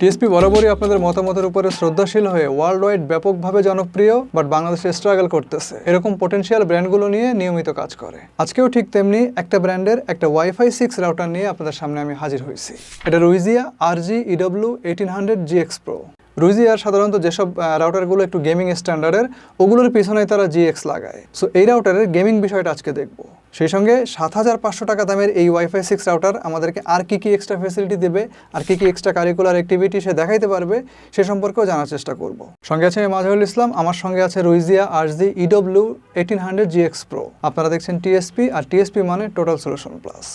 TSP বরাবরই আপনাদের মতামতের উপরে শ্রদ্ধাশীল হয়ে ওয়ার্ল্ড ওয়াইড ব্যাপকভাবে জনপ্রিয় বাট বাংলাদেশে স্ট্রাগল করতেছে। এরকম পোটেন্সিয়াল ব্র্যান্ডগুলো নিয়ে নিয়মিত কাজ করে। আজকেও ঠিক তেমনি একটা ব্র্যান্ডের একটা ওয়াইফাই সিক্স রাউটার নিয়ে আপনাদের সামনে আমি হাজির হয়েছি। এটা Ruijie R G EW eighteen hundred G X pro রুইজিয়ার সাধারণত যেসব রাউটারগুলো একটু গেমিং স্ট্যান্ডার্ডের ওগুলোর পিছনে তারা জিএক্স লাগায়। সো এই রাউটারের গেমিং বিষয়টা আজকে দেখব। সেই সঙ্গে সাত হাজার পাঁচশো টাকা দামের এই ওয়াইফাই সিক্স রাউটার আমাদেরকে আর কি কি এক্সট্রা ফেসিলিটি দেবে, আর কি কি এক্সট্রা কারিকুলার অ্যাক্টিভিটি সে দেখাইতে পারবে, সে সম্পর্কেও জানার চেষ্টা করব। সঙ্গে আছে আমি মাজহারুল ইসলাম, আমার সঙ্গে আছে Ruijie R G EW eighteen hundred GX pro আপনারা দেখছেন টিএসপি আর টিএসপি মানে টোটাল সলিউশন প্লাস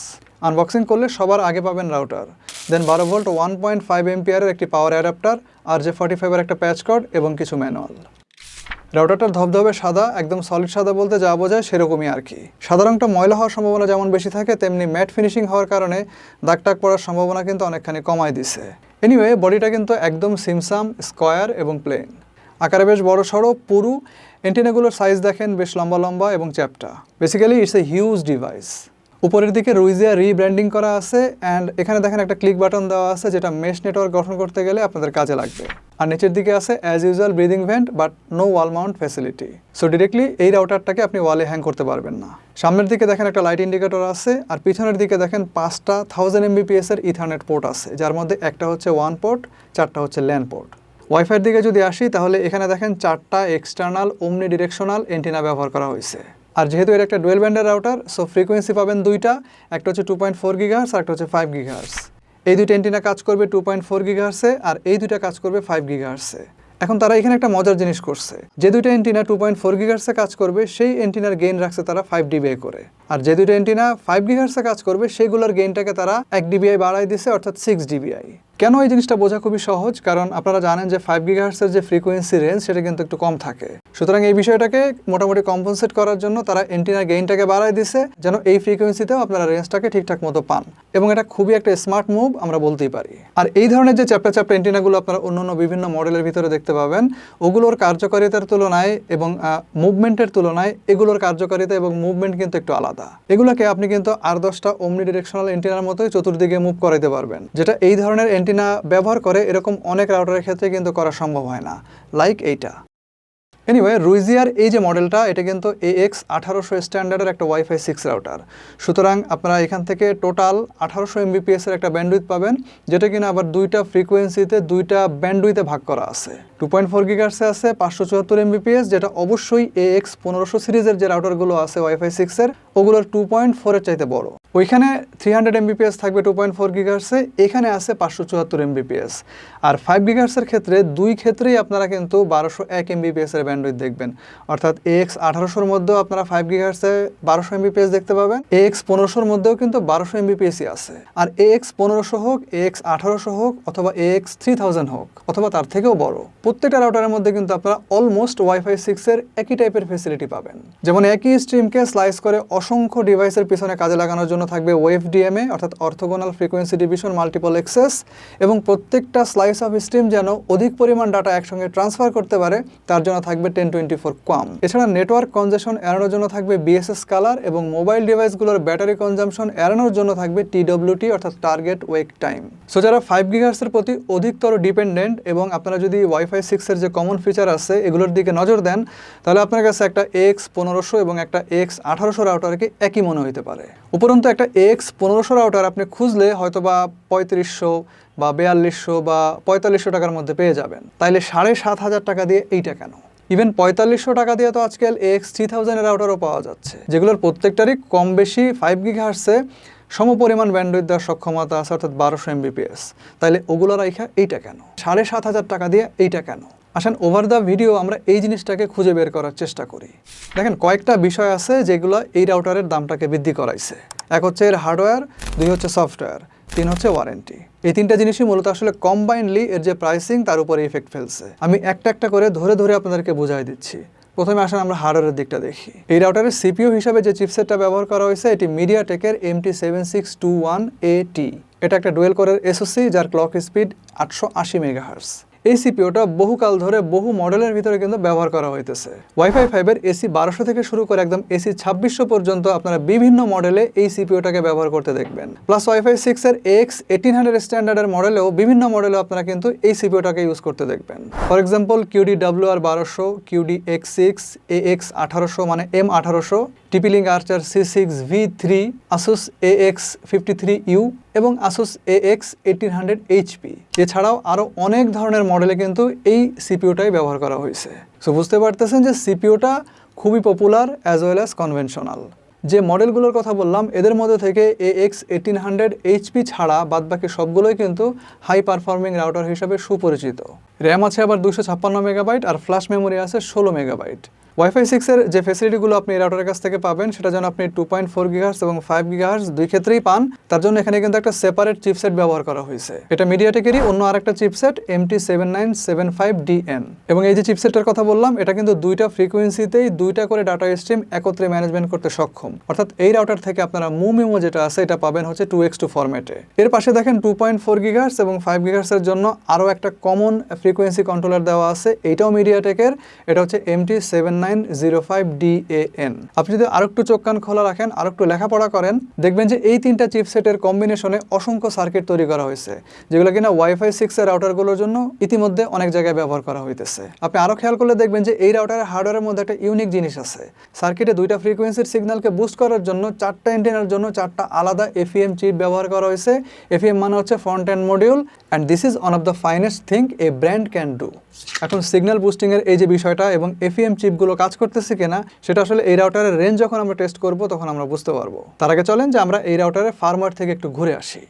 আনবক্সিং করলে সবার আগে পাবেন রাউটার দেন বারো ভোল্ট ওয়ান পয়েন্ট ফাইভ এমপিআরের একটি পাওয়ার অ্যাডাপ্টার আর যে ফর্টি ফাইভের একটা প্যাচ কর্ড এবং কিছু ম্যানুয়াল রাউটারটার ধবধবে সাদা, একদম সলিড সাদা বলতে যা বোঝায় সেরকমই আর কি। রংটা ময়লা হওয়ার সম্ভাবনা যেমন বেশি থাকে, তেমনি ম্যাট ফিনিশিং হওয়ার কারণে দাগ টাগ পড়ার সম্ভাবনা কিন্তু অনেকখানি কমায় দিছে। এনিওয়ে বডিটা কিন্তু একদম সিমসাম স্কোয়ার এবং প্লেন আকারে বেশ বড় সড়ো, পুরু। এন্টিনাগুলোর সাইজ দেখেন বেশ লম্বা লম্বা এবং চ্যাপটা। Basically it's a huge device উপরের দিকে রুইজিয়া রিব্র্যান্ডিং করা আছে অ্যান্ড এখানে দেখেন একটা ক্লিক বাটন দেওয়া আছে, যেটা মেশ নেটওয়ার্ক গঠন করতে গেলে আপনাদের কাজে লাগবে। আর নিচের দিকে আছে as usual breathing vent but no wall mount facility so directly এই রাউটারটাকে আপনি ওয়ালে হ্যাং করতে পারবেন না। সামনের দিকে দেখেন একটা লাইট ইন্ডিকেটর আছে, আর পিছনের দিকে দেখেন পাঁচটা থাউজেন্ড এমবিপিএস এর ইথারনেট পোর্ট আছে, যার মধ্যে একটা হচ্ছে ওয়ান পোর্ট চারটা হচ্ছে ল্যান্ড পোর্ট ওয়াইফাইয়ের দিকে যদি আসি, তাহলে এখানে দেখেন চারটা এক্সটার্নাল ওমনি ডিরেকশনাল এন্টিনা ব্যবহার করা হয়েছে। আর যেহেতু এর একটা ডুয়েল ব্যান্ডের রাউটার সো ফ্রিকোয়েন্সি পাবেন দুইটা, একটা হচ্ছে টু পয়েন্ট ফোর গিগার্স আর একটা হচ্ছে ফাইভ গিগার্স এই দুইটা এন্টিনা কাজ করবে টু পয়েন্ট ফোর গিগার্সে আর এই দুইটা কাজ করবে ফাইভ গিগার্সে এখন তারা এখানে একটা মজার জিনিস করছে। যে দুইটা এন্টিনা টু পয়েন্ট ফোর গিগার্সে কাজ করবে, সেই এন্টিনার গেইন রাখছে তারা ফাইভ ডিবিআই করে। আর যে দুইটা এন্টিনা ফাইভ গিগার্সে কাজ করবে সেইগুলোর গেইনটাকে তারা এক ডিবিআই বাড়াই দিছে, অর্থাৎ সিক্স ডিবিআই কেন এই জিনিসটা বোঝা খুবই সহজ? কারণ আপনারা জানেন যে ফাইভ গিগাহার্সের যে ফ্রিকোয়েন্সি রেঞ্জ সেটা কিন্তু একটু কম থাকে। সুতরাং এই বিষয়টাকে মোটামুটি কম্পনসেট করার জন্য তারা এন্টিনার গেইনটাকে বাড়ায় দিছে, যেন এই ফ্রিকোয়েন্সিতেও আপনারা রেঞ্জটাকে ঠিকঠাক মতো পান। এবং এটা খুবই একটা স্মার্ট মুভ আমরা বলতেই পারি। আর এই ধরনের যে চ্যাপ্টা চ্যাপ্টা এন্টিনাগুলো আপনারা অন্য অন্য বিভিন্ন মডেলের ভিতরে দেখতে পাবেন, ওগুলোর কার্যকারিতার তুলনায় এবং মুভমেন্টের তুলনায় এগুলোর কার্যকারিতা এবং মুভমেন্ট কিন্তু একটু আলাদা। এগুলোকে আপনি কিন্তু আর দশটা অমনি ডিরেকশনাল এন্টিনার মতোই চতুর্দিকে মুভ করাইতে পারবেন। যেটা এই ধরনের এন্টিনা ব্যবহার করে এরকম অনেক রাউটারের ক্ষেত্রে কিন্তু করা সম্ভব হয় না। লাইক এইটা। এনিওয়ে রুইজিয়ার এই যে মডেলটা এটা কিন্তু এ এক্স আঠারোশো স্ট্যান্ডার্ডের একটা ওয়াইফাই সিক্স রাউটার সুতরাং আপনারা এখান থেকে টোটাল আঠারোশো এমবিপিএসের একটা ব্যান্ডউইথ পাবেন, যেটা কিনা আবার দুইটা ফ্রিকোয়েন্সিতে দুইটা ব্যান্ডউইথে ভাগ করা আছে। টু পয়েন্ট ফোর গিগার্সে আছে পাঁচশো চুয়াত্তর এমবিপিএস যেটা অবশ্যই এ এক্স পনেরোশো সিরিজের যে রাউটারগুলো আছে ওয়াইফাই সিক্সের ওগুলোর টু পয়েন্ট ফোরের চাইতে বড়। ওইখানে থ্রি হান্ড্রেড এমবিপিএস থাকবে টু পয়েন্ট ফোর গিগার্সে এখানে আছে পাঁচশো চুয়াত্তর এমবিপিএস আর ফাইভ গিগার্সের ক্ষেত্রে দুই ক্ষেত্রেই আপনারা কিন্তু বারোশো এক এমবিপিএস এর ব্যান্ডউইথ দেখবেন। অর্থাৎ এক্স আঠারোশোর মধ্যেও আপনারা ফাইভ গিগার্সে বারোশো এমবিপিএস দেখতে পাবেন। এ এক্স পনেরোশোর মধ্যেও কিন্তু বারোশো এমবিপিএসই আছে। আর এ এক্স পনেরোশো হোক এ এক্স আঠারোশো হোক, অথবা এ এক্স থ্রি থাউজেন্ড হোক, অথবা তার থেকেও বড়, প্রত্যেকটা রাউটারের মধ্যে কিন্তু আপনারা অলমোস্ট ওয়াইফাই সিক্সের একই টাইপের ফেসিলিটি পাবেন। যেমন একই স্ট্রিমকে স্লাইস করে অসংখ্য ডিভাইসের পিছনে কাজে লাগানোর জন্য থাকবে ওয়েভ ডিএমএ অর্থাৎ orthogonal frequency division multiple access এবং প্রত্যেকটা স্লাইস অফ স্ট্রিম যেন অধিক পরিমাণ ডাটা একসঙ্গে ট্রান্সফার করতে পারে, তার জন্য থাকবে টেন টোয়েন্টি ফোর কম। এছাড়া নেটওয়ার্ক কনজেশন এড়ানোর জন্য থাকবে বিএসএস কালার এবং মোবাইল ডিভাইসগুলোর ব্যাটারি কনজামশন এড়ানোর জন্য থাকবে টিডব্লিউটি অর্থাৎ টার্গেট ওয়েক টাইম সো যারা ফাইভ গিগার্সের প্রতি অধিকতর ডিপেন্ডেন্ট এবং আপনারা যদি ওয়াইফাই সিক্সের যে কমন ফিচার আছে, এগুলোর দিকে নজর দেন, তাহলে আপনার কাছে একটা এক্স পনেরোশো এবং একটা এক্স আঠারোশো রাউটারকে একই মনে হইতে পারে। উপরন্তু একটা এক্স পনেরোশো রাউটার আপনি খুঁজলে হয়তো বা পঁয়ত্রিশশো বা বেয়াল্লিশশো বা পঁয়তাল্লিশশো টাকার মধ্যে পেয়ে যাবেন। তাইলে সাড়ে সাত হাজার টাকা দিয়ে এইটা কেন? ইভেন পঁয়তাল্লিশশো টাকা দিয়ে তো আজকাল এক্স থ্রি থাউজেন্ডের রাউটারও পাওয়া যাচ্ছে। যেগুলোর প্রত্যেকটারই কম বেশি ফাইভ গিগ হার্সে সমপরিমাণ ব্যান্ডউইথ দেওয়ার সক্ষমতা আছে, অর্থাৎ বারোশো এমবিপিএস তাইলে ওগুলো রাইখা এইটা কেন? সাড়ে সাত হাজার টাকা দিয়ে এইটা কেন? আসেন ওভার দ্য ভিডিও আমরা এই জিনিসটাকে খুঁজে বের করার চেষ্টা করি। দেখেন কয়েকটা বিষয় আছে যেগুলো এই রাউটারের দামটাকে বৃদ্ধি করাইছে। এক হচ্ছে এর হার্ডওয়্যার দুই হচ্ছে সফটওয়্যার তিন হচ্ছে ওয়ারেন্টি এই তিনটা জিনিসই মূলত আসলে কম্বাইনলি এর যে প্রাইসিং তার উপরে ইফেক্ট ফেলছে। আমি একটা একটা করে ধরে ধরে আপনাদেরকে বুঝাই দিচ্ছি। প্রথমে আসলে আমরা হার্ডওয়্যারের দিকটা দেখি। এই রাউটারের সিপিইউ হিসাবে যে চিপসেটটা ব্যবহার করা হয়েছে, এটি মিডিয়া টেকের M T seven six two one A T এটা একটা ডুয়েল কোরের এসওসি যার ক্লক স্পিড আটশো আশি মেগাহার্স এই সিপিওটা বহুকাল ধরে বহু মডেলের ভিতরে কিন্তু ব্যবহার করা হইতেছে। ওয়াইফাই ফাইভের এসি বারোশো থেকে শুরু করে একদম এসি ছাব্বিশশো পর্যন্ত আপনারা বিভিন্ন মডেলে এই সিপিওটাকে ব্যবহার করতে দেখবেন। প্লাস ওয়াইফাই সিক্স এর এক্স এইটিন হান্ড্রেড স্ট্যান্ডার্ডের মডেলেও বিভিন্ন মডেলেও আপনারা কিন্তু এই সিপিওটাকে ইউজ করতে দেখবেন। For example Cudy W R বারোশো Cudy X six A X আঠারোশো মানে এম আঠারোশো TP Link Archer C six V three Asus A X fifty three U এবং Asus A X eighteen hundred HP এছাড়াও আরও অনেক ধরনের মডেলে কিন্তু এই সিপিওটাই ব্যবহার করা হয়েছে। সো বুঝতে পারতেছেন যে সিপিওটা খুবই popular as well as conventional যে মডেলগুলোর কথা বললাম, এদের মধ্যে থেকে A X eighteen hundred HP ছাড়া বাদবাকি সবগুলোই কিন্তু হাই পারফর্মিং রাউটার হিসাবে সুপরিচিত। র্যাম আছে আবার দুশো ছাপ্পান্ন মেগাবাইট আর ফ্ল্যাশ মেমোরি আছে ষোলো মেগাবাইট ওয়াইফাই সিক্সের যে ফেসিলিটিগুলো আপনি এই রাউটারের কাছ থেকে পাবেন, সেটা যেন আপনি টু পয়েন্ট ফোর গিগার্স এবং ফাইভ গিগার্স দুই ক্ষেত্রেই পান, তার জন্য এখানে কিন্তু একটা সেপারেট চিপসেট ব্যবহার করা হয়েছে। এটা মিডিয়াটেকেরই অন্য আরেকটা chipset M T seven nine seven five DN এবং এই যে চিপসেটটার কথা বললাম, এটা কিন্তু দুইটা ফ্রিকোয়েন্সিতেই দুইটা করে ডাটা স্ট্রিম একত্রে ম্যানেজমেন্ট করতে সক্ষম। অর্থাৎ এই রাউটার থেকে আপনারা মু মেমো যেটা আছে, এটা পাবেন হচ্ছে টু এক্স টু ফরম্যাটে এর পাশে দেখেন টু পয়েন্ট ফোর গিগার্স এবং ফাইভ গিগার্সের জন্য আরও একটা কমন ফ্রিকোয়েন্সি কন্ট্রোলার দেওয়া আছে এইটাও মিডিয়াটেকের এটা হচ্ছে M T seven nine zero five DAN আপনি যদি আরও একটু চোখ কান খোলা রাখেন আর একটু লেখাপড়া করেন, দেখবেন যে এই তিনটা চিপসেটের কম্বিনেশনে অসংখ্য সার্কিট তৈরি করা হয়েছে, যেগুলো কিনা ওয়াইফাই সিক্স এর রাউটারগুলোর জন্য ইতিমধ্যে অনেক জায়গায় ব্যবহার করা হইতেছে। আপনি আরও খেয়াল করলে দেখবেন যে এই রাউটারের হার্ডওয়্যারের মধ্যে একটা ইউনিক জিনিস আছে। সার্কিটে দুইটা ফ্রিকোয়েন্সির সিগন্যালকে বুস্ট করার জন্য চারটা এন্টেনার জন্য চারটা আলাদা এফিএম চিপ ব্যবহার করা হয়েছে। এফিএম মানে হচ্ছে front end module and this is one of the finest thing a brand can do এখন সিগন্যাল বুস্টিংয়ের এই যে বিষয়টা এবং এফিএম চিপগুলো কাজ করতেছে কিনা, সেটা আসলে এই রাউটারের রেঞ্জ যখন আমরা টেস্ট করব, তখন আমরা বুঝতে পারব। তার আগে চলেন যে আমরা এই রাউটারের ফার্মার থেকে একটু ঘুরে আসি।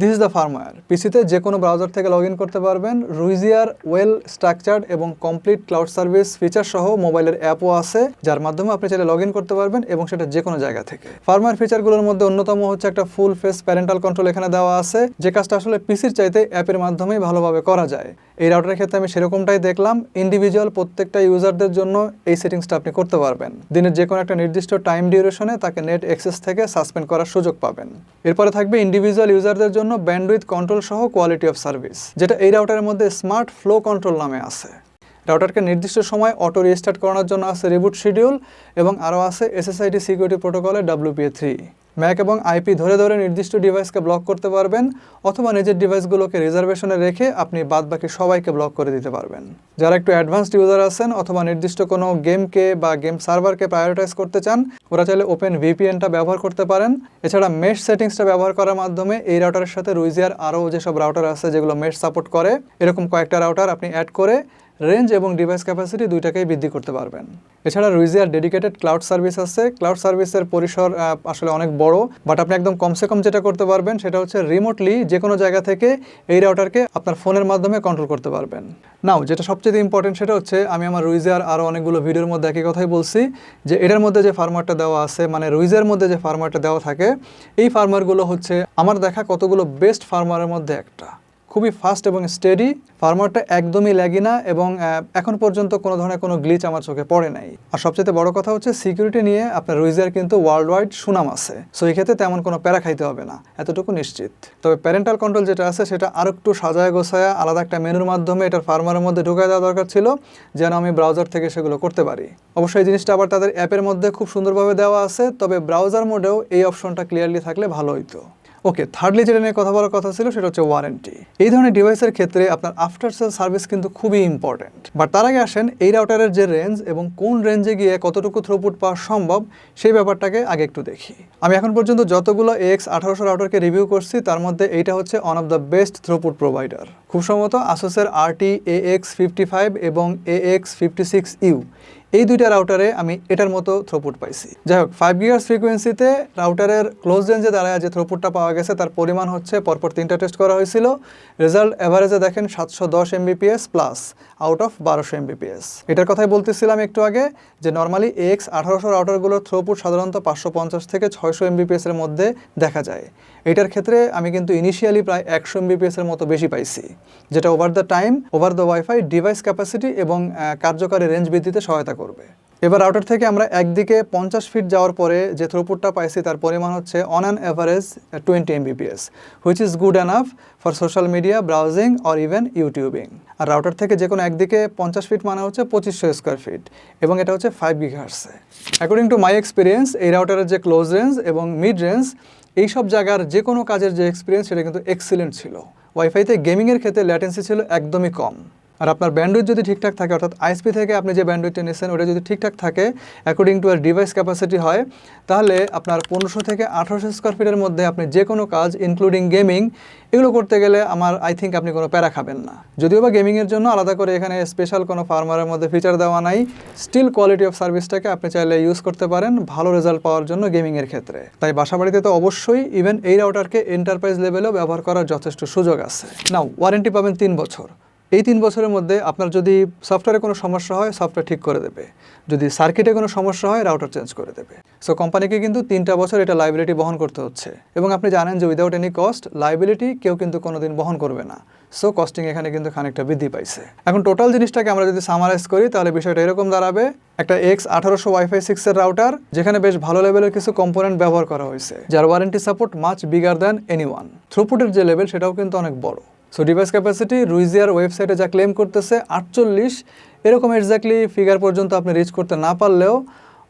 দিস ইজ দ্য ফার্মওয়্যার পিসিতে যে কোনো ব্রাউজার থেকে লগ ইন করতে পারবেন। রুইজিয়ার ওয়েল স্ট্রাকচার্ড এবং কমপ্লিট ক্লাউড সার্ভিস ফিচার সহ মোবাইলের অ্যাপও আছে, যার মাধ্যমে আপনি চাইলে লগ ইন করতে পারবেন এবং সেটা যে কোনো জায়গা থেকে। ফার্মওয়্যার ফিচারগুলোর মধ্যে অন্যতম হচ্ছে একটা ফুল ফেস প্যারেন্টাল কন্ট্রোল এখানে দেওয়া আছে, যে কাজটা আসলে পিসির চাইতে অ্যাপের মাধ্যমেই ভালোভাবে করা যায়। এই রাউটারের ক্ষেত্রে আমি সেরকমটাই দেখলাম। ইন্ডিভিজুয়াল প্রত্যেকটা ইউজারদের জন্য এই সেটিংসটা আপনি করতে পারবেন। দিনের যে কোনো একটা নির্দিষ্ট টাইম ডিউরেশনে তাকে নেট অ্যাক্সেস থেকে সাসপেন্ড করার সুযোগ পাবেন। এরপরে থাকবে ইন্ডিভিজুয়াল ইউজারদের জন্য ব্যান্ডউইথ কন্ট্রোল সহ কোয়ালিটি অফ সার্ভিস যেটা এই রাউটারের মধ্যে স্মার্ট ফ্লো কন্ট্রোল নামে আছে। রাউটারকে নির্দিষ্ট সময় অটো রিস্টার্ট করানোর জন্য আছে রিবুট শিডিউল এবং আরও আছে এসএসআইটি সিকিউরিটি প্রোটোকলে ডাব্লিউপিএ থ্রি ম্যাক এবং আইপি ধরে ধরে নির্দিষ্ট ডিভাইসকে ব্লক করতে পারবেন, অথবা নিজের ডিভাইসগুলোকে রিজার্ভেশনে রেখে আপনি বাদ বাকি সবাইকে ব্লক করে দিতে পারবেন। যারা একটু অ্যাডভান্সড ইউজার আছেন অথবা নির্দিষ্ট কোনো গেমকে বা গেম সার্ভারকে প্রায়োরিটাইজ করতে চান, ওরা চাইলে ওপেন ভিপিএনটা ব্যবহার করতে পারেন। এছাড়া মেশ সেটিংসটা ব্যবহার করার মাধ্যমে এই রাউটারের সাথে রুইজিয়ার আরও যেসব রাউটার আছে যেগুলো মেশ সাপোর্ট করে, এরকম কয়েকটা রাউটার আপনি অ্যাড করে রেঞ্জ এবং ডিভাইস ক্যাপাসিটি দুইটাকেই বৃদ্ধি করতে পারবেন। এছাড়া রুইজিয়ার ডেডিকেটেড ক্লাউড সার্ভিস আছে। ক্লাউড সার্ভিসের পরিসর আসলে অনেক বড়, বাট আপনি একদম কমসে কম যেটা করতে পারবেন সেটা হচ্ছে রিমোটলি যে কোনো জায়গা থেকে এই রাউটারকে আপনার ফোনের মাধ্যমে কন্ট্রোল করতে পারবেন। নাও যেটা সবচেয়ে ইম্পর্টেন্ট সেটা হচ্ছে, আমি আমার রুইজিয়ার আরও অনেকগুলো ভিডিওর মধ্যে একই কথাই বলছি, যে এটার মধ্যে যে ফার্মারটা দেওয়া আছে মানে রুইজের মধ্যে যে ফার্মারটা দেওয়া থাকে, এই ফার্মারগুলো হচ্ছে আমার দেখা কতগুলো বেস্ট ফার্মারের মধ্যে একটা। খুবই ফাস্ট এবং স্টেডি ফার্মারটা একদমই ল্যাগি না এবং এখন পর্যন্ত কোনো ধরনের কোনো গ্লিচ আমার চোখে পড়ে নাই। আর সবচেয়ে বড় কথা হচ্ছে সিকিউরিটি নিয়ে আপনার রুইজার কিন্তু ওয়ার্ল্ড ওয়াইড সুনাম আছে। সো এই ক্ষেত্রে তেমন কোনো প্যারা খাইতে হবে না। এতটুকু নিশ্চিত। তবে প্যারেন্টাল কন্ট্রোল যেটা আছে, সেটা আরও একটু সাজায় গোছায়া, আলাদা একটা মেনুর মাধ্যমে এটার ফার্মারের মধ্যে ঢুকায় দেওয়া দরকার ছিল, যেন আমি ব্রাউজার থেকে সেগুলো করতে পারি। অবশ্যই এই জিনিসটা আবার তাদের অ্যাপের মধ্যে খুব সুন্দরভাবে দেওয়া আছে, তবে ব্রাউজার মোডেও এই অপশনটা ক্লিয়ারলি থাকলে ভালো হইতো। ওকে থার্ডলি যেটা নিয়ে কথা বলার কথা ছিল, সেটা হচ্ছে ওয়ারেন্টি এই ধরনের ডিভাইসের ক্ষেত্রে আপনার আফটার সেল সার্ভিস কিন্তু খুবই ইম্পর্টেন্ট বাট তার আগে আসেন এই রাউটারের যে রেঞ্জ এবং কোন রেঞ্জে গিয়ে কতটুকু থ্রুপুট পাওয়া সম্ভব, সেই ব্যাপারটাকে আগে একটু দেখি। আমি এখন পর্যন্ত যতগুলো এক্স আঠারোশো রাউটারকে রিভিউ করছি, তার মধ্যে এইটা হচ্ছে one of the best throughput provider খুব সম্ভবত আসোসের RT A X fifty five এবং A X fifty six U এই দুইটা রাউটারে আমি এটার মতো থ্রোপুট পাইছি। যাই হোক ফাইভ গিগার্স ফ্রিকোয়েন্সিতে রাউটারের ক্লোজ রেঞ্জে দাঁড়ায় যে থ্রোপুটটা পাওয়া গেছে, তার পরিমাণ হচ্ছে পরপর তিনটা টেস্ট করা হয়েছিল। রেজাল্ট অ্যাভারেজে দেখেন সাতশো দশ এমবিপিএস প্লাস আউট অফ বারোশো এমবিপিএস এটার কথাই বলতেছিলাম একটু আগে যে নর্মালি এক্স আঠারোশো রাউটারগুলোর থ্রোপুট সাধারণত পাঁচশো পঞ্চাশ থেকে ছয়শো এমবিপিএস এর মধ্যে দেখা যায়। এটার ক্ষেত্রে আমি কিন্তু ইনিশিয়ালি প্রায় একশো এমবিপিএস এর মতো বেশি পাইছি, যেটা over the time over the WiFi device capacity এবং কার্যকারী রেঞ্জ বৃদ্ধিতে সহায়তা করবে। এবার রাউটার থেকে আমরা একদিকে পঞ্চাশ ফিট যাওয়ার পরে যে থ্রুপুটটা পাইছি তার পরিমাণ হচ্ছে on an average twenty Mbps which is good enough for social media browsing or even YouTubing R router থেকে যে কোনো একদিকে পঞ্চাশ ফিট মানে হচ্ছে পঁচিশশো স্কোয়ার ফিট এবং এটা হচ্ছে ফাইভ গিগার্সে অ্যাকর্ডিং টু মাই এক্সপিরিয়েন্স এই রাউটারের যে ক্লোজ রেঞ্জ এবং মিড রেঞ্জ এই সব জায়গার যে কোনো কাজের যে এক্সপিরিয়েন্স সেটা কিন্তু এক্সিলেন্ট ছিল। ওয়াইফাইতে গেমিংয়ের ক্ষেত্রে ল্যাটেন্সি ছিল একদমই কম। আর আপনার ব্যান্ডউইথ যদি ঠিকঠাক থাকে, অর্থাৎ আইএসপি থেকে আপনি যে ব্যান্ডউইথটা নিয়েছেন ওটা যদি ঠিকঠাক থাকে according to your device capacity হয়, তাহলে আপনার পনেরোশো থেকে আঠারোশো স্কোয়ার ফিটের মধ্যে আপনি যে কোনো কাজ ইনক্লুডিং গেমিং এগুলো করতে গেলে আমার আই থিঙ্ক আপনি কোনো প্যারা খাবেন না। যদিও বা গেমিংয়ের জন্য আলাদা করে এখানে স্পেশাল কোনো ফার্মারের মধ্যে ফিচার দেওয়া নাই স্টিল কোয়ালিটি অফ সার্ভিসটাকে আপনি চাইলে ইউজ করতে পারেন, ভালো রেজাল্ট পাওয়ার জন্য গেমিংয়ের ক্ষেত্রে। তাই বাসা বাড়িতে তো অবশ্যই ইভেন এই রাউটারকে এন্টারপ্রাইজ লেভেলেও ব্যবহার করার যথেষ্ট সুযোগ আছে। নাও ওয়ারেন্টি পাবেন তিন বছর। এই তিন বছরের মধ্যে আপনার যদি সফটওয়্যারে কোনো সমস্যা হয় সফটওয়্যার ঠিক করে দেবে। যদি সার্কিটে কোনো সমস্যা হয় রাউটার চেঞ্জ করে দেবে। সো কোম্পানিকে কিন্তু তিনটা বছর এটা লাইবিলিটি বহন করতে হচ্ছে। এবং আপনি জানেন যে উইদাউট এনি কস্ট লাইবিলিটি কেউ কিন্তু কোনোদিন বহন করবে না। সো কস্টিং এখানে কিন্তু খানিকটা বৃদ্ধি পাইছে। এখন টোটাল জিনিসটাকে আমরা যদি সামারাইজ করি, তাহলে বিষয়টা এরকম দাঁড়াবে। একটা এক্স আঠারোশো ওয়াইফাই সিক্সের রাউটার যেখানে বেশ ভালো লেভেলের কিছু কম্পোনেন্ট ব্যবহার করা হয়েছে, যার warranty support much bigger than any one থ্রুপুটের যে লেভেল সেটাও কিন্তু অনেক বড়। সো ডিভাইস ক্যাপাসিটি রুইজিয়ার ওয়েবসাইটে যা ক্লেম করতেছে, আটচল্লিশ। এরকম এক্স্যাক্টলি ফিগার পর্যন্ত আপনি রিচ করতে না পারলেও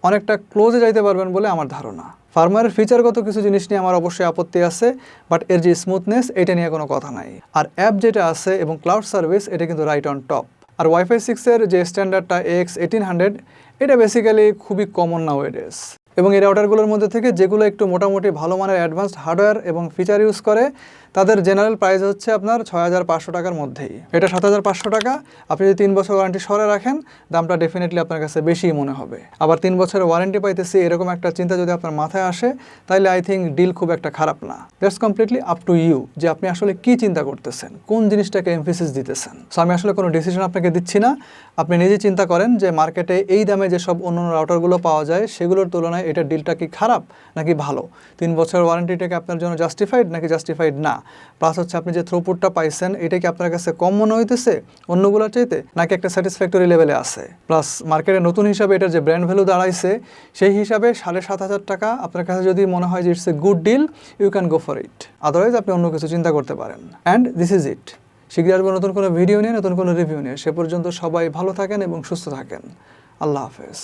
অনেকটা ক্লোজে যাইতে পারবেন বলে আমার ধারণা। ফার্মারের ফিচারগত কিছু জিনিস নিয়ে আমার অবশ্যই আপত্তি আছে বাট এর যে স্মুথনেস এটা নিয়ে কোনো কথা নাই। আর অ্যাপ যেটা আছে এবং ক্লাউড সার্ভিস এটা কিন্তু রাইট অন টপ আর ওয়াইফাই সিক্সের যে স্ট্যান্ডার্ডটা এক্স এইটিন হান্ড্রেড এটা বেসিক্যালি খুবই কমন নাও এডেস এবং এই রাউটারগুলোর মধ্যে থেকে যেগুলো একটু মোটামুটি ভালো মানের অ্যাডভান্সড হার্ডওয়্যার এবং ফিচার ইউজ করে তাদের জেনারেল প্রাইস হচ্ছে আপনার ছয় হাজার পাঁচশো টাকার মধ্যেই। এটা সাত হাজার পাঁচশো টাকা। আপনি যদি তিন বছর ওয়ারেন্টি সরে রাখেন, দামটা ডেফিনেটলি আপনার কাছে বেশিই মনে হবে। আবার তিন বছরের ওয়ারেন্টি পাইতেছি, এরকম একটা চিন্তা যদি আপনার মাথায় আসে তাহলে আই থিঙ্ক ডিল খুব একটা খারাপ না। That's completely up to you যে আপনি আসলে কি চিন্তা করতেছেন, কোন জিনিসটাকে এমফিসিস দিতেছেন। সো আমি আসলে কোনো ডিসিশন আপনাকে দিচ্ছি না। আপনি নিজে চিন্তা করেন যে মার্কেটে এই দামে যে সব অন্য রাউটারগুলো পাওয়া যায়, সেগুলোর তুলনায় এটা ডিলটা কি খারাপ নাকি ভালো? তিন বছর ওয়ারেন্টিটাকে আপনার জন্য জাস্টিফাইড নাকি জাস্টিফাইড না? প্লাস হচ্ছে আপনি যে থ্রোপুটটা পাইছেন, এটা কি আপনার কাছে কম মনে হইতেছে অন্যগুলোর চাইতে? নাকি একটা স্যাটিসফ্যাক্টরি লেভেলে আছে? প্লাস মার্কেটে নতুন হিসাবে এটার যে ব্র্যান্ড ভ্যালু দাঁড়াইছে, সেই হিসাবে সাড়ে সাত হাজার টাকা আপনার কাছে যদি মনে হয় যে it's a good deal you can go for it otherwise আপনি অন্য কিছু চিন্তা করতে পারেন। অ্যান্ড দিস ইজ ইট শীঘ্রই আসব নতুন কোনো ভিডিও নিয়ে, নতুন কোনো রিভিউ নিয়ে। সে পর্যন্ত সবাই ভালো থাকেন এবং সুস্থ থাকেন। আল্লাহ হাফেজ।